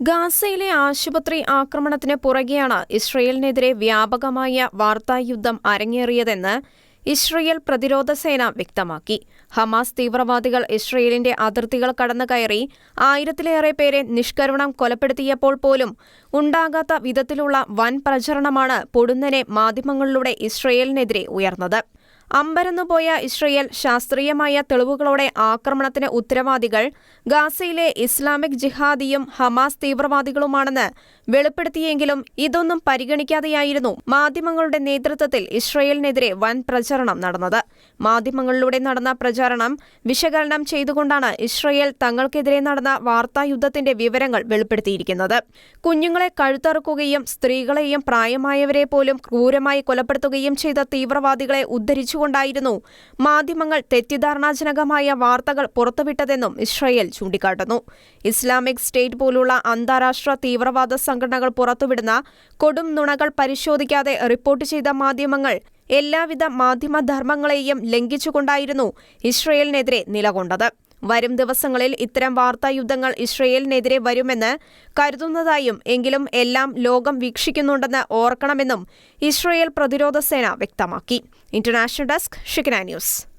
ഗാസയിലെ ആശുപത്രി ആക്രമണത്തിന് പുറകെയാണ് ഇസ്രയേലിനെതിരെ വ്യാപകമായ വാർത്തായുദ്ധം അരങ്ങേറിയതെന്ന് ഇസ്രയേൽ പ്രതിരോധ സേന വ്യക്തമാക്കി. ഹമാസ് തീവ്രവാദികൾ ഇസ്രയേലിന്റെ അതിർത്തികൾ കടന്നുകയറി ആയിരത്തിലേറെ പേരെ നിഷ്കരുണം കൊലപ്പെടുത്തിയപ്പോൾ പോലും ഉണ്ടാകാത്ത വിധത്തിലുള്ള വൻ പ്രചരണമാണ് പൊടുന്നനെ മാധ്യമങ്ങളിലൂടെ ഇസ്രയേലിനെതിരെ ഉയർന്നത്. അമ്പരന്നുപോയ ഇസ്രയേൽ ശാസ്ത്രീയമായ തെളിവുകളോടെ ആക്രമണത്തിന് ഉത്തരവാദികൾ ഗാസയിലെ ഇസ്ലാമിക് ജിഹാദിയും ഹമാസ് തീവ്രവാദികളുമാണെന്ന് വെളിപ്പെടുത്തിയെങ്കിലും ഇതൊന്നും പരിഗണിക്കാതെയായിരുന്നു മാധ്യമങ്ങളുടെ നേതൃത്വത്തിൽ ഇസ്രയേലിനെതിരെ വൻ പ്രചരണം നടന്നത്. മാധ്യമങ്ങളിലൂടെ നടന്ന പ്രചാരണം വിശകലനം ചെയ്തുകൊണ്ടാണ് ഇസ്രയേൽ തങ്ങൾക്കെതിരെ നടന്ന വാർത്തായുദ്ധത്തിന്റെ വിവരങ്ങൾ വെളിപ്പെടുത്തിയിരിക്കുന്നത്. കുഞ്ഞുങ്ങളെ കഴുത്തറുക്കുകയും സ്ത്രീകളെയും പ്രായമായവരെ പോലും ക്രൂരമായി കൊലപ്പെടുത്തുകയും ചെയ്ത തീവ്രവാദികളെ ഉദ്ധരിച്ചുകൊണ്ടായിരുന്നു മാധ്യമങ്ങൾ തെറ്റിദ്ധാരണാജനകമായ വാർത്തകൾ പുറത്തുവിട്ടതെന്നും ഇസ്രയേൽ ചൂണ്ടിക്കാട്ടുന്നു. ഇസ്ലാമിക് സ്റ്റേറ്റ് പോലുള്ള അന്താരാഷ്ട്ര തീവ്രവാദ സംഘടനകൾ പുറത്തുവിടുന്ന കൊടും നുണകൾ പരിശോധിക്കാതെ റിപ്പോർട്ട് ചെയ്ത മാധ്യമങ്ങൾ എല്ലാവിധ മാധ്യമധർമ്മങ്ങളെയും ലംഘിച്ചുകൊണ്ടായിരുന്നു ഇസ്രയേലിനെതിരെ നിലകൊണ്ടത്. വരും ദിവസങ്ങളിൽ ഇത്തരം വാർത്തായുദ്ധങ്ങൾ ഇസ്രയേലിനെതിരെ വരുമെന്ന് കരുതുന്നതായും എങ്കിലും എല്ലാം ലോകം വീക്ഷിക്കുന്നുണ്ടെന്ന് ഓർക്കണമെന്നും ഇസ്രയേൽ പ്രതിരോധ സേന വ്യക്തമാക്കി. ഇന്റർനാഷണൽ ഡെസ്ക് ഷിക്കന ന്യൂസ്.